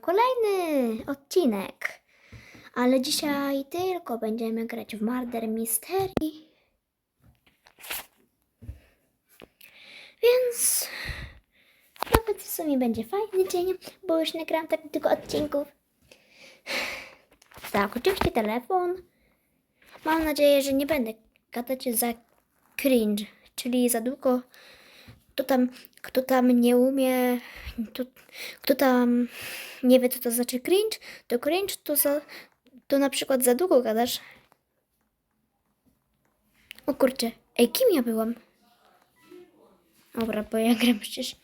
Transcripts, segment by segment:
kolejny odcinek. Ale dzisiaj tylko będziemy grać w Murder Mystery. Więc nawet w sumie będzie fajny dzień, bo już nagrałam tak tylko odcinków. Tak, oczywiście telefon. Mam nadzieję, że nie będę gadać za cringe, czyli za długo. Kto tam, kto tam nie umie, kto, kto tam nie wie, co to znaczy cringe, to cringe to, za, to na przykład za długo gadasz. O kurczę, ej, kim ja byłam? Dobra, bo ja gram przecież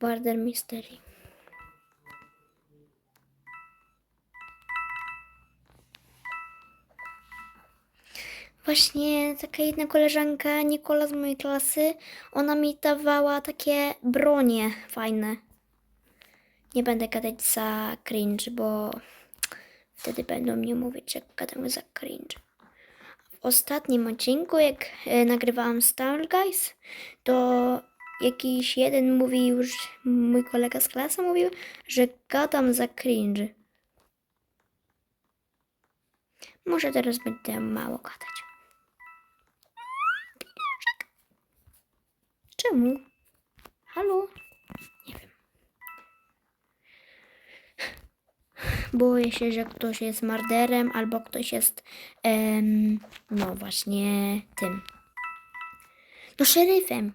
w Murder Mystery. Właśnie taka jedna koleżanka, Nikola z mojej klasy, ona mi dawała takie bronie fajne. Nie będę gadać za cringe, bo wtedy będą mnie mówić, jak gadamy za cringe. W ostatnim odcinku, jak e, nagrywałam Star Guys, to jakiś jeden mówił, że mój kolega z klasy mówił, że gadam za cringe. Może teraz będę mało gadać. Czemu? Halo? Nie wiem. Boję się, że ktoś jest marderem albo ktoś jest, em, no właśnie, tym. No szeryfem.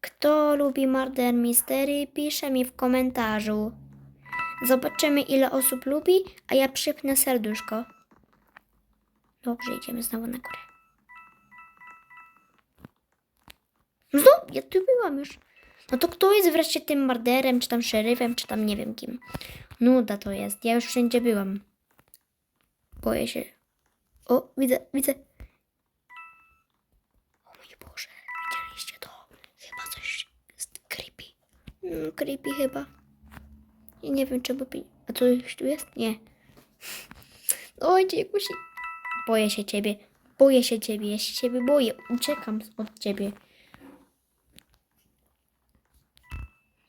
Kto lubi Murder Mystery, pisze mi w komentarzu. Zobaczymy, ile osób lubi, a ja przypnę serduszko. Dobrze, idziemy znowu na górę. No, ja tu byłam już. No to kto jest wreszcie tym morderem, czy tam szeryfem, czy tam nie wiem kim. Nuda to jest. Ja już wszędzie byłam. Boję się. O, widzę, widzę. O mój Boże, widzieliście to? Chyba coś jest creepy. Mm, creepy chyba. I nie wiem, czemu... pi- A coś tu jest? Nie. Oj, jakoś... Boję się ciebie. Boję się ciebie. Ja się ciebie boję. Uciekam od ciebie.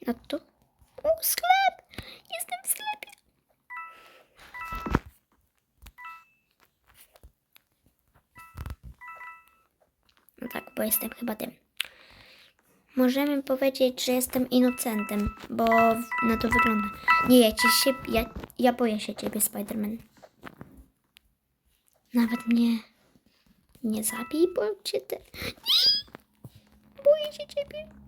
A to? O, sklep! Jestem w sklepie. No tak, bo jestem chyba tym. Możemy powiedzieć, że jestem inocentem, bo na to wygląda. Nie, ja ci się. Ja, ja boję się ciebie, Spider-Man. Nawet mnie nie zabij, bo cię te. Boję się ciebie.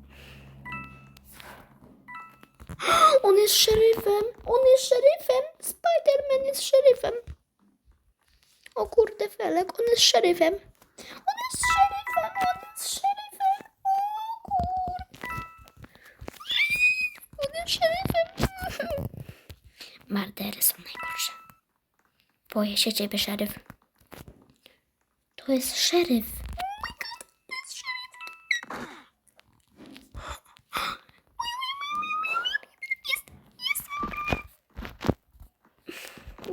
On jest szeryfem! On jest szeryfem! Spider-Man jest szeryfem! O kurde, Felek, on jest szeryfem! On jest szeryfem! On jest szeryfem! O kurde! On jest szeryfem! Mardery są najgorsze. Boję się ciebie, szeryf. To jest szeryf. Oh my god, to jest szeryf.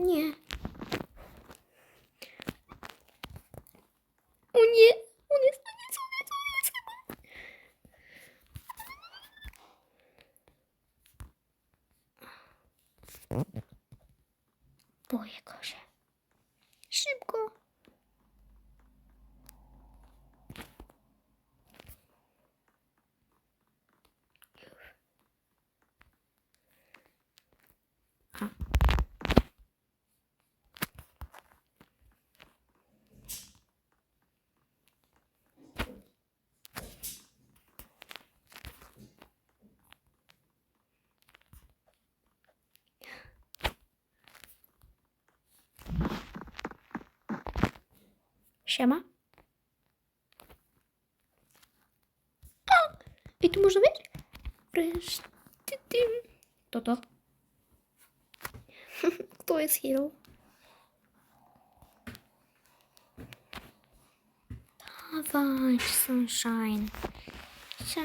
Nie. O nie, on jest, on jest, on jest, on jest chyba. Boję go się. Szybko. Siema. O! I tu można być? To to. Kto jest hero? Dawaj, sunshine. Co?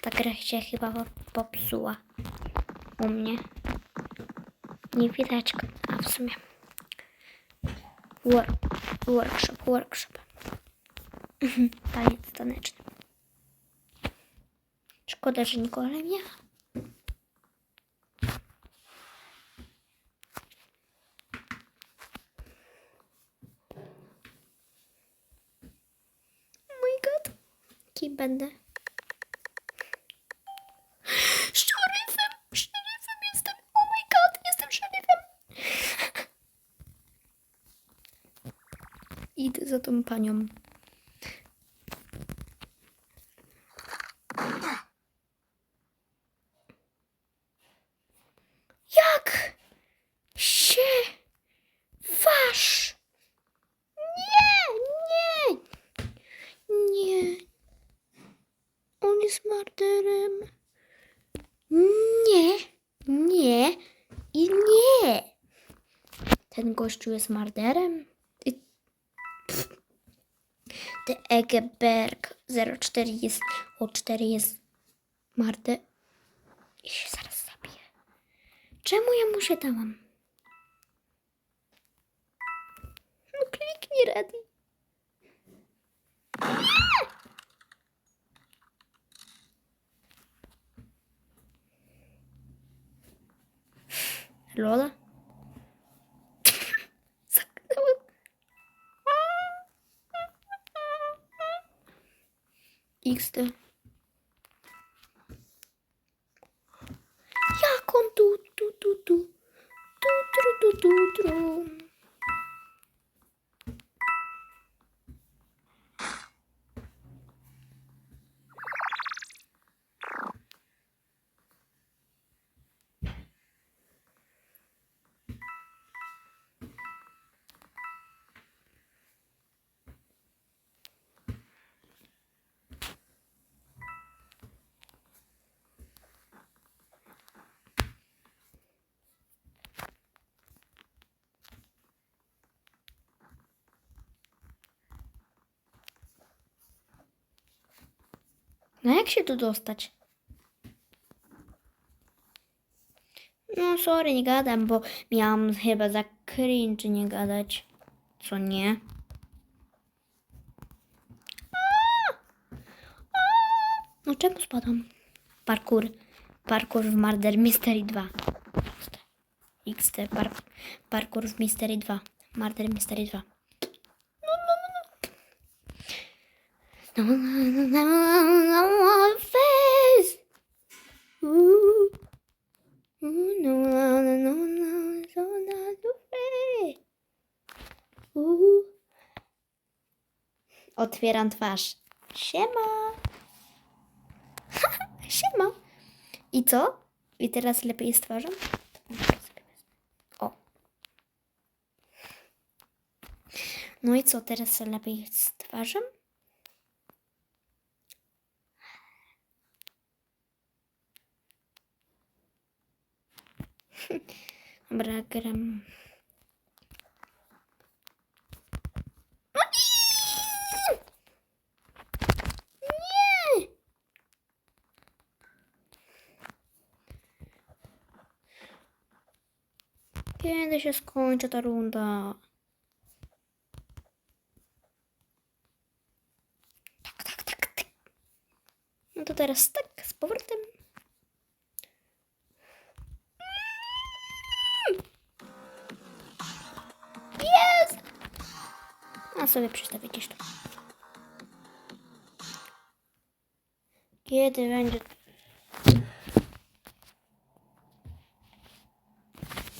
Ta gra się chyba po- popsuła. U mnie. Nie widać. A w sumie. Work, workshop, workshop. Taniec taneczny. Szkoda, że Nikolaj nie. Mój god. Kim będę? Idę za tą panią. Jak się wasz? Nie, nie, nie. On jest martyrem. Nie, nie i nie. Ten gościu jest marderem. De Egeberg 04 jest, o 4 jest marder. I się zaraz zabiję. Czemu ja mu się dałam? No kliknij ready. Lola? X'de. No jak się tu dostać? No sorry, nie gadam, bo miałam chyba za cringe nie gadać. Co nie? No czemu spadam? Parkour. Parkour w Murder Mystery 2. XT. Par parkour w Mystery 2. Murder Mystery 2. No, no, no, no, no, no, face. Ooh. Ooh, no, no, no, no, no, so not the face. Ooh. Otwieram twarz. Siema. Siema. I co? I teraz lepiej jest twarzą? O. No i co, teraz lepiej z twarzą? Dobra, gram. Nie! Nie! Kiedy się skończy ta runda? Tak, tak, tak, tak. No to teraz tak, z powrotem. A sobie przestawię gdzieś tu. Kiedy będzie...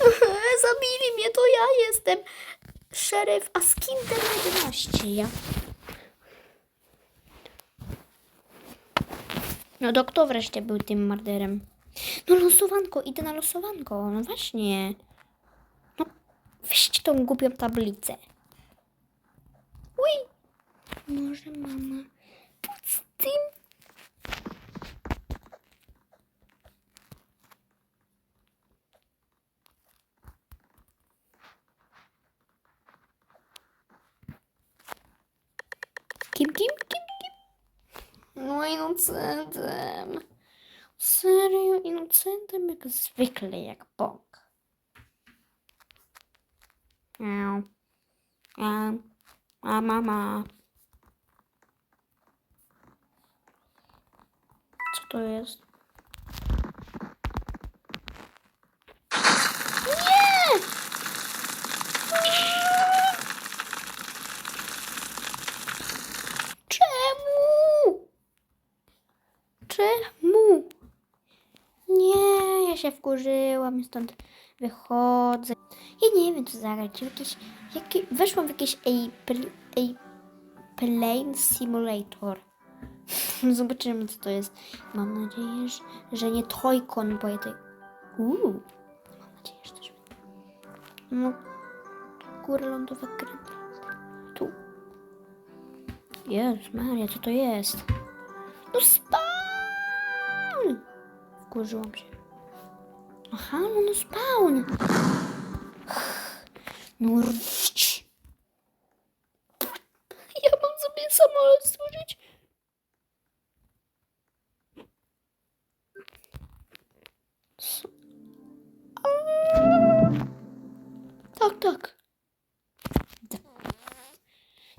Zabili mnie, to ja jestem szeryf Askinder 11. Ja. No to kto wreszcie był tym morderem? No losowanko, idę na losowanko, no właśnie. No, weźcie tą głupią tablicę. Może mama pod tym... Kim, kim, kim, kim? No inocentem. Serio, inocentem jak zwykle, jak Bóg. Miau. A, a mama. Co to jest? Nie! Czemu? Czemu? Nie, ja się wkurzyłam stąd wychodzę. Ja nie wiem, co zagrać. Jakieś, jakie, weszłam w jakieś Airplane Simulator. Zobaczymy, co to jest. Mam nadzieję, że, nie Toycon, bo ja tej... Uuu. Mam nadzieję, że też... No, góra lądowa kręta. Tu. Jezus Maria, co to jest? No spawn! Wkurzyłam się. Aha, no, no spawn! No.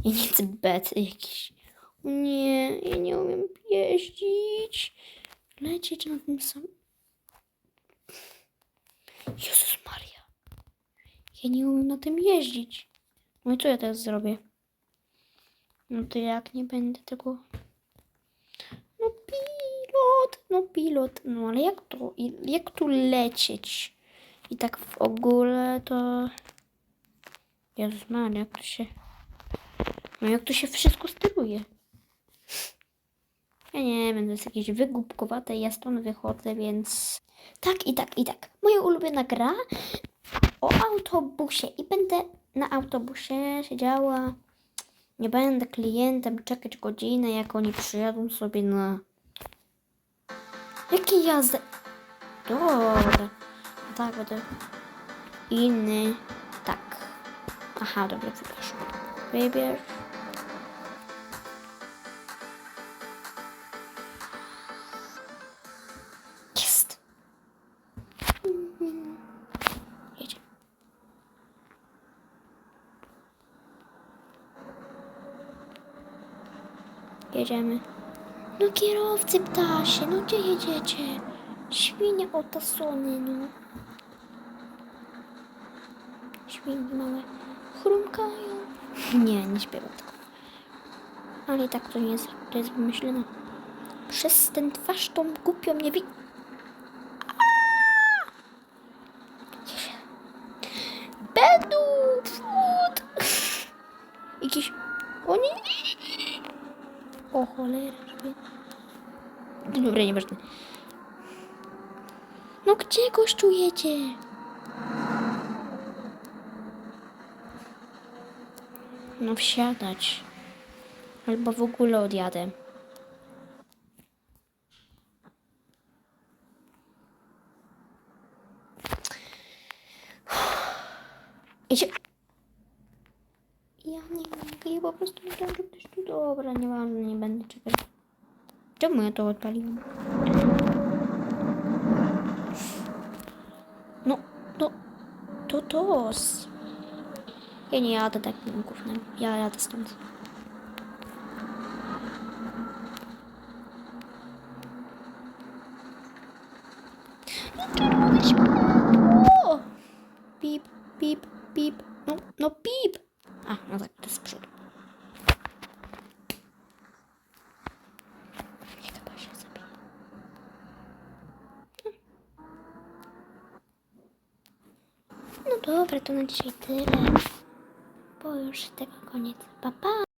Nie chcę bet jakiś. Nie, ja nie umiem jeździć. Lecieć na tym samym. Jezus Maria. Ja nie umiem na tym jeździć. No i co ja teraz zrobię? No to jak nie będę tego... No pilot, no pilot. No ale jak i- jak tu lecieć? I tak w ogóle to... Jezus Maria, jak to się... No jak to się wszystko steruje? Ja nie wiem, to jest jakieś wygłupkowate, ja stąd wychodzę, więc... Tak i tak i tak. Moja ulubiona gra o autobusie i będę na autobusie siedziała. Nie będę klientem czekać godzinę, jak oni przyjadą sobie na... Jakie jazdy? Dobra. Tak, będę inny. Tak. Aha, dobra, wybierz. Mhm. Jedziemy. Jedziemy. No kierowcy ptasie, no gdzie jedziecie? Świnie otasony, no. Świnie małe chrumkają. Nie, nie śpiewam tego. Ale i tak to nie jest, to jest wymyślone. Przez ten twarz tą głupią nie wi... Będą przód. Jakiś... O nie... O cholera. żeby- Dobra, nieważne. No gdzie gościu No wsiadać. Albo w ogóle odjadę. Idzie. Ja nie mogę, ja po prostu myślałam, że ktoś tu dobra, nieważne, nie będę czekać. Czemu ja to odpaliłam? No, no, to tos. Ja nie jadę takim gównem, ja jadę stąd. Pip, pip, pip. No, no pip. A, no tak, to z przodu. No dobra, to na dzisiaj tyle. Bo już tego koniec. Pa, pa.